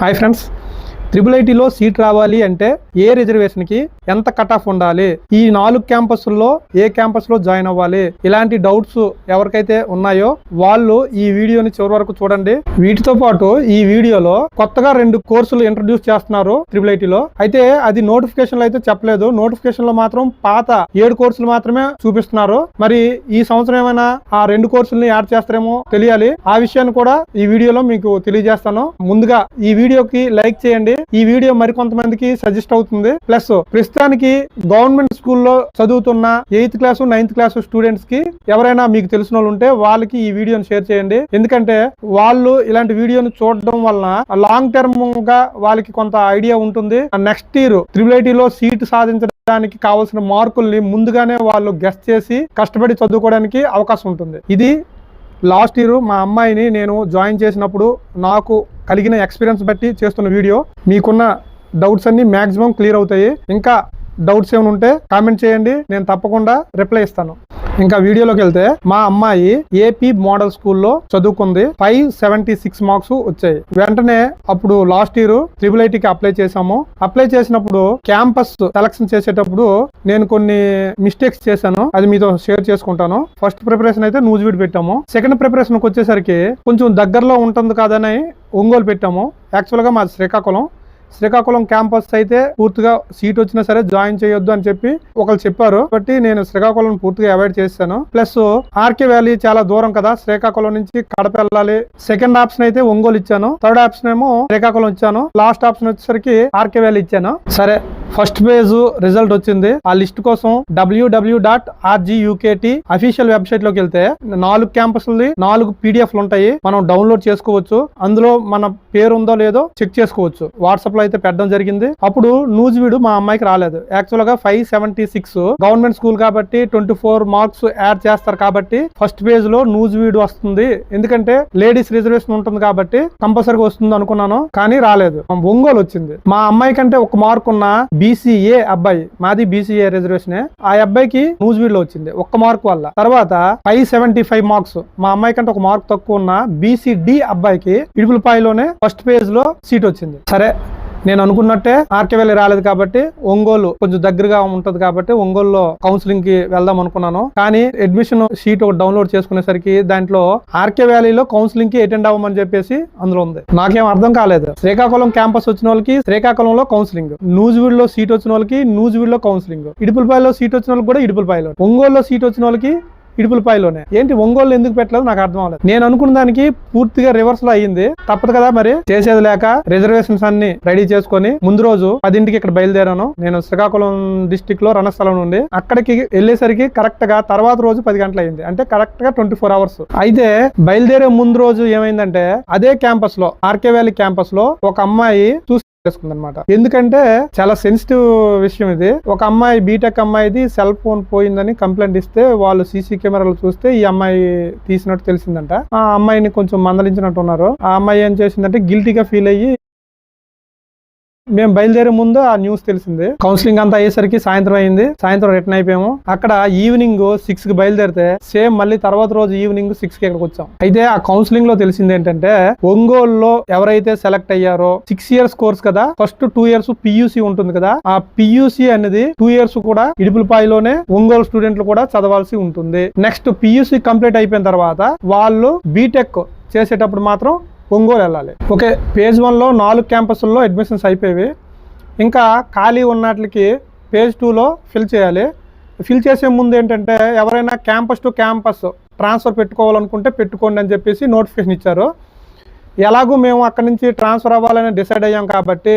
Hi friends, triple ఐటీలో seat రావాలి అంటే ఏ రిజర్వేషన్కి ఎంత కట్ ఆఫ్ ఉండాలి? ఈ నాలుగు క్యాంపస్ల్లో ఏ క్యాంపస్లో జాయిన్ అవ్వాలి? ఇలాంటి డౌట్స్ ఎవరికైతే ఉన్నాయో వాళ్ళు ఈ వీడియోని చివరి వరకు చూడండి. వీటితో పాటు ఈ వీడియోలో కొత్తగా రెండు కోర్సులు ఇంట్రడ్యూస్ చేస్తున్నారు త్రిబుల్ ఐటీలో అయితే అది నోటిఫికేషన్ అయితే చెప్పలేదు. నోటిఫికేషన్లో మాత్రం పాత ఏడు కోర్సులు మాత్రమే చూపిస్తున్నారు. మరి ఈ సంవత్సరం ఏమైనా ఆ రెండు కోర్సుల్ని యాడ్ చేస్తారేమో తెలియాలి. ఆ విషయాన్ని కూడా ఈ వీడియోలో మీకు తెలియజేస్తాను. ముందుగా ఈ వీడియోకి లైక్ చేయండి. ఈ వీడియో మరికొంతమందికి సజెస్ట్ అవుతుంది. ప్లస్ ప్రస్తుతానికి గవర్నమెంట్ స్కూల్లో చదువుతున్న ఎయిత్ క్లాస్ నైన్త్ క్లాస్ స్టూడెంట్స్కి ఎవరైనా మీకు తెలిసిన వాళ్ళు ఉంటే వాళ్ళకి ఈ వీడియోని షేర్ చేయండి. ఎందుకంటే వాళ్ళు ఇలాంటి వీడియోని చూడడం వలన లాంగ్ టర్మ్గా వాళ్ళకి కొంత ఐడియా ఉంటుంది. నెక్స్ట్ ఇయర్ త్రిబుల్ ఐటీలో సీట్ సాధించడానికి కావాల్సిన మార్కుల్ని ముందుగానే వాళ్ళు గెస్ట్ చేసి కష్టపడి చదువుకోవడానికి అవకాశం ఉంటుంది. ఇది లాస్ట్ ఇయర్ మా అమ్మాయిని నేను జాయిన్ చేసినప్పుడు నాకు కలిగిన ఎక్స్పీరియన్స్ బట్టి చేస్తున్న వీడియో మీకున్న డౌట్స్ అన్ని మ్యాక్సిమం క్లియర్ అవుతాయి. ఇంకా డౌట్స్ ఏమైనా ఉంటే కామెంట్ చేయండి. నేను తప్పకుండా రిప్లై ఇస్తాను. ఇంకా వీడియోలోకి వెళ్తే మా అమ్మాయి ఏపీ మోడల్ స్కూల్లో చదువుకుంది. ఫైవ్ సెవెంటీ సిక్స్ మార్క్స్ వచ్చాయి. వెంటనే అప్పుడు లాస్ట్ ఇయర్ త్రిబుల్ ఐటీకి అప్లై చేశాము. అప్లై చేసినప్పుడు క్యాంపస్ సెలక్షన్ చేసేటప్పుడు నేను కొన్ని మిస్టేక్స్ చేశాను. అది మీతో షేర్ చేసుకుంటాను. ఫస్ట్ ప్రిపరేషన్ అయితే నూజివీడ్ పెట్టాము. సెకండ్ ప్రిపరేషన్కి వచ్చేసరికి కొంచెం దగ్గరలో ఉంటుంది కాదని ఒంగోలు పెట్టాము. యాక్చువల్గా మాది శ్రీకాకుళం. శ్రీకాకుళం క్యాంపస్ అయితే పూర్తిగా సీట్ వచ్చినా సరే జాయిన్ చేయొద్దు అని చెప్పి ఒకరు చెప్పారు. కాబట్టి నేను శ్రీకాకుళం పూర్తిగా అవాయిడ్ చేశాను. ప్లస్ ఆర్కే వ్యాలీ చాలా దూరం కదా. శ్రీకాకుళం నుంచి కడప వెళ్ళాలి. సెకండ్ ఆప్షన్ అయితే ఒంగోలు ఇచ్చాను. థర్డ్ ఆప్షన్ ఏమో శ్రీకాకుళం ఇచ్చాను. లాస్ట్ ఆప్షన్ వచ్చేసరికి ఆర్కే వ్యాలీ ఇచ్చాను. సరే. ఫస్ట్ పేజ్ రిజల్ట్ వచ్చింది. ఆ లిస్ట్ కోసం డబ్ల్యూడబ్ల్యూ డాట్ ఆర్జీయూకేటి అఫీషియల్ వెబ్సైట్లోకి వెళ్తే నాలుగు క్యాంపస్లు నాలుగు పీడిఎఫ్లు ఉంటాయి. మనం డౌన్లోడ్ చేసుకోవచ్చు. అందులో మన పేరు ఉందో లేదో చెక్ చేసుకోవచ్చు. వాట్సాప్లో అయితే పెట్టడం జరిగింది. అప్పుడు న్యూస్ వీడు మా అమ్మాయికి రాలేదు. యాక్చువల్గా five seventy six government school కాబట్టి ట్వంటీ ఫోర్ మార్క్స్ యాడ్ చేస్తారు కాబట్టి ఫస్ట్ పేజ్లో న్యూస్ వీడు వస్తుంది. ఎందుకంటే లేడీస్ రిజర్వేషన్ ఉంటుంది కాబట్టి కంపల్సరీగా వస్తుంది అనుకున్నాను. కానీ రాలేదు. ఒంగోలు వచ్చింది. మా అమ్మాయి కంటే ఒక మార్క్ ఉన్న బీసీఏ అబ్బాయి మాది బీసీఏ రిజర్వేషన్ ఆ అబ్బాయికి న్యూస్ వీడియో వచ్చింది ఒక్క మార్క్ వల్ల. తర్వాత ఫైవ్ సెవెంటీ ఫైవ్ మార్క్స్ మా అమ్మాయి కంటే ఒక మార్క్ తక్కువ ఉన్న బీసీడి అబ్బాయికి ఇడుపులపాయలోనే ఫస్ట్ పేజ్లో సీట్ వచ్చింది. సరే నేను అనుకున్నట్టే ఆర్కే వ్యాలీ రాలేదు కాబట్టి ఒంగోలు కొంచెం దగ్గరగా ఉంటది కాబట్టి ఒంగోలులో కౌన్సిలింగ్కి వెళ్దాం అనుకున్నాను. కానీ అడ్మిషన్ షీట్ ఒకటి డౌన్లోడ్ చేసుకునేసరికి దాంట్లో ఆర్కే వ్యాలీలో కౌన్సిలింగ్కి అటెండ్ అవ్వమని చెప్పేసి అందులో ఉంది. నాకేం అర్థం కాలేదు. శ్రీకాకుళం క్యాంపస్ వచ్చిన వాళ్ళకి శ్రీకాకుళంలో కౌన్సిలింగ్ నూజివీడ్లో సీట్ వచ్చిన వాళ్ళకి నూజివీడ్లో కౌన్సిలింగ్ ఇడుపులపాయలో సీట్ వచ్చిన వాళ్ళకి కూడా ఇడుపులపాయలో. ఒంగోలులో సీట్ వచ్చిన వాళ్ళకి ఇడుపులపాయలోనే. ఏంటి ఒంగోలు ఎందుకు పెట్టలేదు? నాకు అర్థం అవ్వలేదు. నేను అనుకున్న దానికి పూర్తిగా రివర్స్లో అయ్యింది. తప్పదు కదా మరి? చేసేది లేక రిజర్వేషన్స్ అన్ని రెడీ చేసుకొని ముందు రోజు పదింటికి ఇక్కడ బయలుదేరాను. నేను శ్రీకాకుళం డిస్టిక్లో రణస్థలం నుండి అక్కడికి వెళ్ళేసరికి కరెక్ట్గా తర్వాత రోజు పది గంటలు అయింది అంటే కరెక్ట్గా ట్వంటీ ఫోర్ అవర్స్ అయితే బయలుదేరే ముందు రోజు ఏమైందంటే అదే క్యాంపస్లో ఆర్కే వ్యాలీ క్యాంపస్లో ఒక అమ్మాయి చూసి చేసుకుందనమాట ఎందుకంటే చాలా సెన్సిటివ్ విషయం ఇది. ఒక అమ్మాయి బీటెక్ అమ్మాయిది సెల్ ఫోన్ పోయిందని కంప్లైంట్ ఇస్తే వాళ్ళు సీసీ కెమెరాలు చూస్తే ఈ అమ్మాయి తీసినట్టు తెలిసిందంట. ఆ అమ్మాయిని కొంచెం మందలించినట్టు ఉన్నారు ఆ అమ్మాయి ఏం చేసిందంటే గిల్టీగా ఫీల్ అయ్యి మేము బయలుదేరే ముందు ఆ న్యూస్ తెలిసింది. కౌన్సిలింగ్ అంతా అయ్యేసరికి సాయంత్రం అయింది. సాయంత్రం రిటర్న్ అయిపోయాము. అక్కడ ఈవినింగ్ సిక్స్కి బయలుదేరితే సేమ్ మళ్ళీ తర్వాత రోజు ఈవినింగ్ సిక్స్కి ఇక్కడికి వచ్చాం. అయితే ఆ కౌన్సిలింగ్లో తెలిసింది ఏంటంటే ఒంగోలులో ఎవరైతే సెలెక్ట్ అయ్యారో సిక్స్ ఇయర్స్ కోర్స్ కదా ఫస్ట్ టూ ఇయర్స్ పియూసి ఉంటుంది కదా ఆ పియూసి అనేది టూ ఇయర్స్ కూడా ఇడుపులపాయలోనే ఒంగోలు స్టూడెంట్లు కూడా చదవాల్సి ఉంటుంది. నెక్స్ట్ పియూసి కంప్లీట్ అయిపోయిన తర్వాత వాళ్ళు బీటెక్ చేసేటప్పుడు మాత్రం ఒంగోలు వెళ్ళాలి. ఓకే పేజ్ వన్లో నాలుగు క్యాంపస్ల్లో అడ్మిషన్స్ అయిపోయేవి. ఇంకా ఖాళీ ఉన్నట్లకి పేజ్ టూలో ఫిల్ చేయాలి. ఫిల్ చేసే ముందు ఏంటంటే ఎవరైనా క్యాంపస్ టు క్యాంపస్ ట్రాన్స్ఫర్ పెట్టుకోవాలనుకుంటే పెట్టుకోండి అని చెప్పేసి నోటిఫికేషన్ ఇచ్చారు. ఎలాగూ మేము అక్కడి నుంచి ట్రాన్స్ఫర్ అవ్వాలని డిసైడ్ అయ్యాం కాబట్టి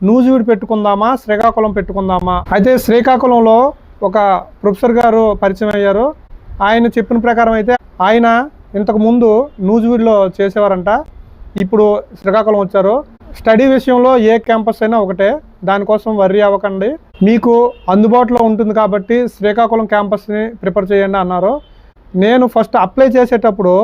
నూజివీడు పెట్టుకుందామా శ్రీకాకుళం పెట్టుకుందామా? అయితే శ్రీకాకుళంలో ఒక ప్రొఫెసర్ గారు పరిచయం అయ్యారు. ఆయన చెప్పిన ప్రకారం అయితే ఆయన ఇంతకుముందు నూజివీడ్లో చేసేవారంట. ఇప్పుడు శ్రీకాకుళం వచ్చారు. స్టడీ విషయంలో ఏ క్యాంపస్ అయినా ఒకటే. దానికోసం వర్రీ అవ్వకండి. మీకు అందుబాటులో ఉంటుంది కాబట్టి శ్రీకాకుళం క్యాంపస్ని ప్రిపేర్ చేయండి అన్నారు. నేను ఫస్ట్ అప్లై చేసేటప్పుడు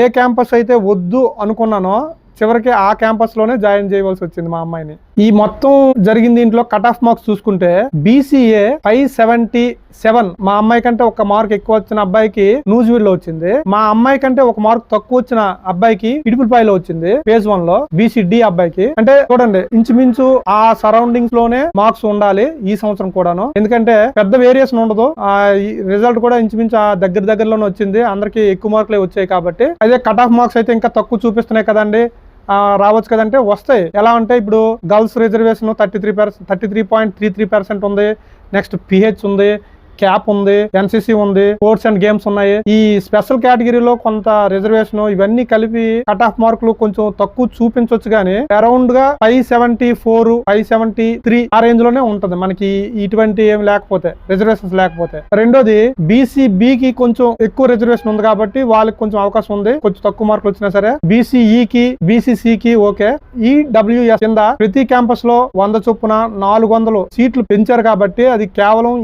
ఏ క్యాంపస్ అయితే వద్దు అనుకున్నానో చివరికి ఆ క్యాంపస్లోనే జాయిన్ చేయవలసి వచ్చింది మా అమ్మాయిని. ఈ మొత్తం జరిగిన దీంట్లో కట్ ఆఫ్ మార్క్స్ చూసుకుంటే బీసీఏ ఫైవ్ సెవెంటీ సెవెన్ మా అమ్మాయి కంటే ఒక మార్క్ ఎక్కువ వచ్చిన అబ్బాయికి నూజివీడ్లో వచ్చింది. మా అమ్మాయి కంటే ఒక మార్క్ తక్కువ వచ్చిన అబ్బాయికి ఇడుపులపాయలో వచ్చింది. ఫేజ్ వన్లో బీసీడి అబ్బాయికి. అంటే చూడండి ఇంచుమించు ఆ సరౌండింగ్స్లోనే మార్క్స్ ఉండాలి ఈ సంవత్సరం కూడాను. ఎందుకంటే పెద్ద వేరియేషన్ ఉండదు. ఆ రిజల్ట్ కూడా ఇంచుమించు ఆ దగ్గర దగ్గరలోనే వచ్చింది. అందరికి ఎక్కువ మార్కులే వచ్చాయి కాబట్టి. అదే కట్ ఆఫ్ మార్క్స్ అయితే ఇంకా తక్కువ చూపిస్తున్నాయి కదండి. రావచ్చు కదంటే వస్తాయి. ఎలా అంటే ఇప్పుడు girls reservation thirty three percent thirty three point three three percent ఉంది. నెక్స్ట్ పిహెచ్ ఉంది. క్యాప్ ఉంది ఎన్సిసి ఉంది స్పోర్ట్స్ అండ్ గేమ్స్ ఉన్నాయి. ఈ స్పెషల్ కేటగిరీలో కొంత రిజర్వేషన్ ఇవన్నీ కలిపి కట్ ఆఫ్ మార్కులు కొంచెం తక్కువ చూపించవచ్చు కానీ అరౌండ్గా five seventy four five seventy three ఆ రేంజ్లోనే ఉంటది. మనకి ఇటువంటి ఏమి లేకపోతే రిజర్వేషన్స్ లేకపోతే. రెండోది బీసీ కి కొంచెం ఎక్కువ రిజర్వేషన్ ఉంది కాబట్టి వాళ్ళకి కొంచెం అవకాశం ఉంది. కొంచెం తక్కువ మార్కులు వచ్చినా సరే బీసీఈ కి బీసీసీ కి ఓకే. ఈ డబ్ల్యూఎస్ కింద ప్రతి క్యాంపస్లో వంద చొప్పున నాలుగు వందలు సీట్లు పెంచారు కాబట్టి అది కేవలం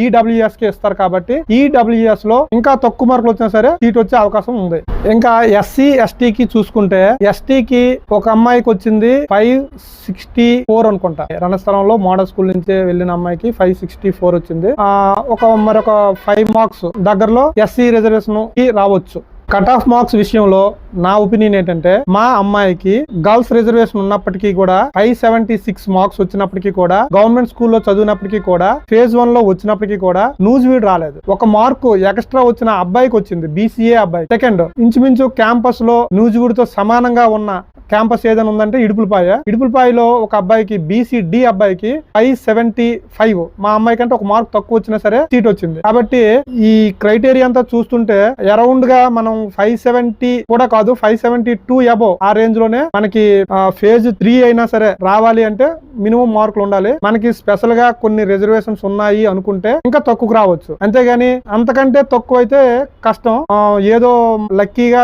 ఈ ఈడబ్ల్యూఎస్కి ఇస్తారు కాబట్టి ఈడబ్ల్యూఎస్లో ఇంకా తక్కువ మార్కులు వచ్చినా సరే సీట్ వచ్చే అవకాశం ఉంది. ఇంకా ఎస్సీ ఎస్టీ కి చూసుకుంటే ఎస్టీ కి ఒక అమ్మాయికి వచ్చింది ఫైవ్ సిక్స్టీ ఫోర్ అనుకుంటా. రణస్థలంలో మోడల్ స్కూల్ నుంచి వెళ్ళిన అమ్మాయికి ఫైవ్ సిక్స్టీ ఫోర్ వచ్చింది. ఆ ఒక మరొక ఫైవ్ మార్క్స్ దగ్గరలో ఎస్సీ రిజర్వేషన్కి రావచ్చు. కట్ ఆఫ్ మార్క్స్ విషయంలో నా ఒపీనియన్ ఏంటంటే మా అమ్మాయికి గర్ల్స్ రిజర్వేషన్ ఉన్నప్పటికీ కూడా ఫైవ్ సెవెంటీ సిక్స్ మార్క్స్ వచ్చినప్పటికీ కూడా గవర్నమెంట్ స్కూల్లో చదివినప్పటికీ కూడా ఫేజ్ వన్లో వచ్చినప్పటికీ కూడా నూజివీడ్ రాలేదు. ఒక మార్కు ఎక్స్ట్రా వచ్చిన అబ్బాయికి వచ్చింది బీసీఏ అబ్బాయి. సెకండ్ ఇంచుమించు క్యాంపస్లో నూజివీడ్తో సమానంగా ఉన్న క్యాంపస్ ఏదైనా ఉందంటే ఇడుపులపాయ. ఇడుపులపాయలో ఒక అబ్బాయికి బీసీ డి అబ్బాయికి ఫైవ్ సెవెంటీ ఫైవ్ మా అమ్మాయి కంటే ఒక మార్క్ తక్కువ వచ్చినా సరే సీట్ వచ్చింది. కాబట్టి ఈ క్రైటీరియా అంతా చూస్తుంటే అరౌండ్గా మనం ఫైవ్ సెవెంటీ కూడా కాదు ఫైవ్ సెవెంటీ టూ అబో ఆ రేంజ్లోనే మనకి ఫేజ్ త్రీ అయినా సరే రావాలి అంటే మినిమం మార్కులు ఉండాలి. మనకి స్పెషల్గా కొన్ని రిజర్వేషన్స్ ఉన్నాయి అనుకుంటే ఇంకా తక్కువకు రావచ్చు. అంతేగాని అంతకంటే తక్కువ అయితే కష్టం ఏదో లక్కీగా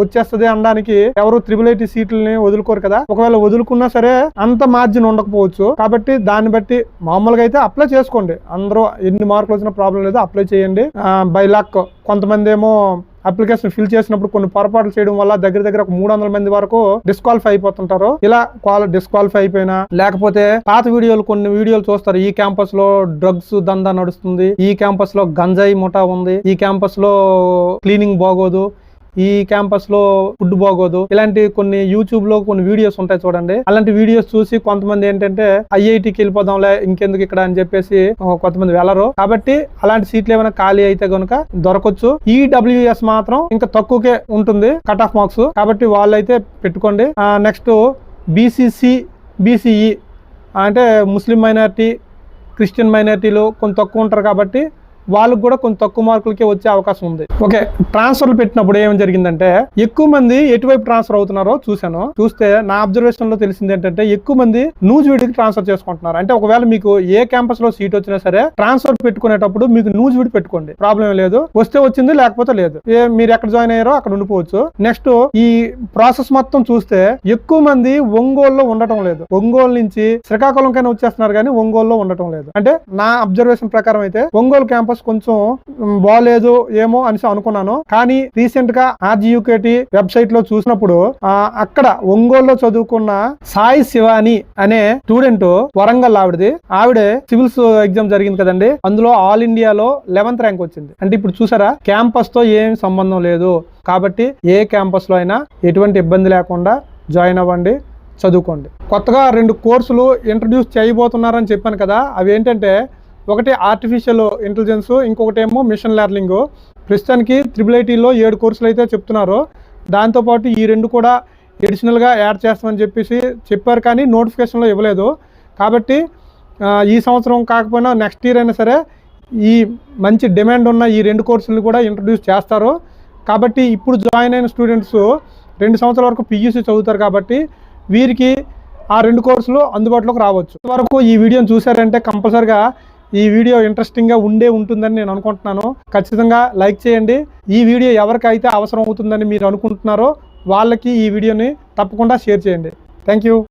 వచ్చేస్తుంది అనడానికి ఎవరు త్రిబుల్ ఐటీ సీట్లని వదులుకోరు కదా. ఒకవేళ వదులుకున్నా సరే అంత మార్జిన్ ఉండకపోవచ్చు. కాబట్టి దాన్ని బట్టి మామూలుగా అయితే అప్లై చేసుకోండి. అందరూ ఎన్ని మార్కులు వచ్చినా ప్రాబ్లం లేదు అప్లై చేయండి. బై లాక్ కొంతమంది ఏమో అప్లికేషన్ ఫిల్ చేసినప్పుడు కొన్ని పొరపాట్లు చేయడం వల్ల దగ్గర దగ్గర ఒక మూడు వందల మంది వరకు డిస్క్వాలిఫై అయిపోతుంటారు. ఇలా క్వాల డిస్క్వాలిఫై అయిపోయినా లేకపోతే పాత వీడియోలు కొన్ని వీడియోలు చూస్తారు. ఈ క్యాంపస్లో డ్రగ్స్ దందా నడుస్తుంది. ఈ క్యాంపస్లో గంజాయి ముఠా ఉంది. ఈ క్యాంపస్లో క్లీనింగ్ బాగోదు. ఈ క్యాంపస్లో ఫుడ్ బాగోదు. ఇలాంటి కొన్ని యూట్యూబ్లో కొన్ని వీడియోస్ ఉంటాయి చూడండి. అలాంటి వీడియోస్ చూసి కొంతమంది ఏంటంటే ఐఐటికి వెళ్ళిపోదాంలే ఇంకెందుకు ఇక్కడ? అని చెప్పేసి కొంతమంది వెళ్ళరు. కాబట్టి అలాంటి సీట్లు ఏమైనా ఖాళీ అయితే గనుక దొరకచ్చు. ఈ డబ్ల్యూఎస్ మాత్రం ఇంకా తక్కువకే ఉంటుంది కట్ ఆఫ్ మార్క్స్ కాబట్టి వాళ్ళైతే పెట్టుకోండి. నెక్స్ట్ బీసీసీ బీసీఈ అంటే ముస్లిం మైనార్టీ క్రిస్టియన్ మైనార్టీలు కొంత తక్కువ ఉంటారు కాబట్టి వాళ్ళకి కూడా కొంచెం తక్కువ మార్కులకే వచ్చే అవకాశం ఉంది. ఓకే ట్రాన్స్ఫర్లు పెట్టినప్పుడు ఏం జరిగిందంటే ఎక్కువ మంది ఎటువైపు ట్రాన్స్ఫర్ అవుతున్నారో చూశాను. చూస్తే నా అబ్జర్వేషన్లో తెలిసింది ఏంటంటే ఎక్కువ మంది నూజివీడికి ట్రాన్స్ఫర్ చేసుకుంటున్నారు. అంటే ఒకవేళ మీకు ఏ క్యాంపస్లో సీట్ వచ్చినా సరే ట్రాన్స్ఫర్ పెట్టుకునేటప్పుడు మీకు నూజివీడి పెట్టుకోండి. ప్రాబ్లం లేదు. వస్తే వచ్చింది లేకపోతే లేదు. మీరు ఎక్కడ జాయిన్ అయ్యారో అక్కడ ఉండిపోవచ్చు. నెక్స్ట్ ఈ ప్రాసెస్ మొత్తం చూస్తే ఎక్కువ మంది ఒంగోలులో ఉండటం లేదు. ఒంగోలు నుంచి శ్రీకాకుళం కైనా వచ్చేస్తున్నారు కానీ ఒంగోలులో ఉండటం లేదు. అంటే నా అబ్జర్వేషన్ ప్రకారం అయితే ఒంగోలు క్యాంపస్ కొంచెం బాగాలేదు ఏమో అనేసి అనుకున్నాను. కానీ రీసెంట్గా ఆర్జీయూకేటి వెబ్సైట్లో చూసినప్పుడు అక్కడ ఒంగోలులో చదువుకున్న సాయి శివాని అనే స్టూడెంట్ వరంగల్ ఆవిడది. ఆవిడే సివిల్స్ ఎగ్జామ్ జరిగింది కదండి. అందులో ఆల్ ఇండియాలో లెవెన్త్ ర్యాంక్ వచ్చింది. అంటే ఇప్పుడు చూసారా క్యాంపస్తో ఏం సంబంధం లేదు. కాబట్టి ఏ క్యాంపస్లో అయినా ఎటువంటి ఇబ్బంది లేకుండా జాయిన్ అవ్వండి చదువుకోండి. కొత్తగా రెండు కోర్సులు ఇంట్రడ్యూస్ చేయబోతున్నారని చెప్పాను కదా అవి ఏంటంటే ఒకటి ఆర్టిఫిషియల్ ఇంటెలిజెన్స్ ఇంకొకటి ఏమో మిషన్ లెర్నింగ్ ప్రస్తుతానికి త్రిబుల్ ఐటీలో ఏడు కోర్సులు అయితే చెప్తున్నారు. దాంతోపాటు ఈ రెండు కూడా ఎడిషనల్గా యాడ్ చేస్తామని చెప్పేసి చెప్పారు కానీ నోటిఫికేషన్లో ఇవ్వలేదు. కాబట్టి ఈ సంవత్సరం కాకపోయినా నెక్స్ట్ ఇయర్ అయినా సరే ఈ మంచి డిమాండ్ ఉన్న ఈ రెండు కోర్సులు కూడా ఇంట్రడ్యూస్ చేస్తారు. కాబట్టి ఇప్పుడు జాయిన్ అయిన స్టూడెంట్స్ రెండు సంవత్సరాల వరకు పియూసీ చదువుతారు కాబట్టి వీరికి ఆ రెండు కోర్సులు అందుబాటులోకి రావచ్చు. వరకు ఈ వీడియోని చూసారంటే కంపల్సరిగా ఈ వీడియో ఇంట్రెస్టింగ్గా ఉండే ఉంటుందని నేను అనుకుంటున్నాను. ఖచ్చితంగా లైక్ చేయండి. ఈ వీడియో ఎవరికైతే అవసరం అవుతుందని మీరు అనుకుంటున్నారో వాళ్ళకి ఈ వీడియోని తప్పకుండా షేర్ చేయండి. Thank you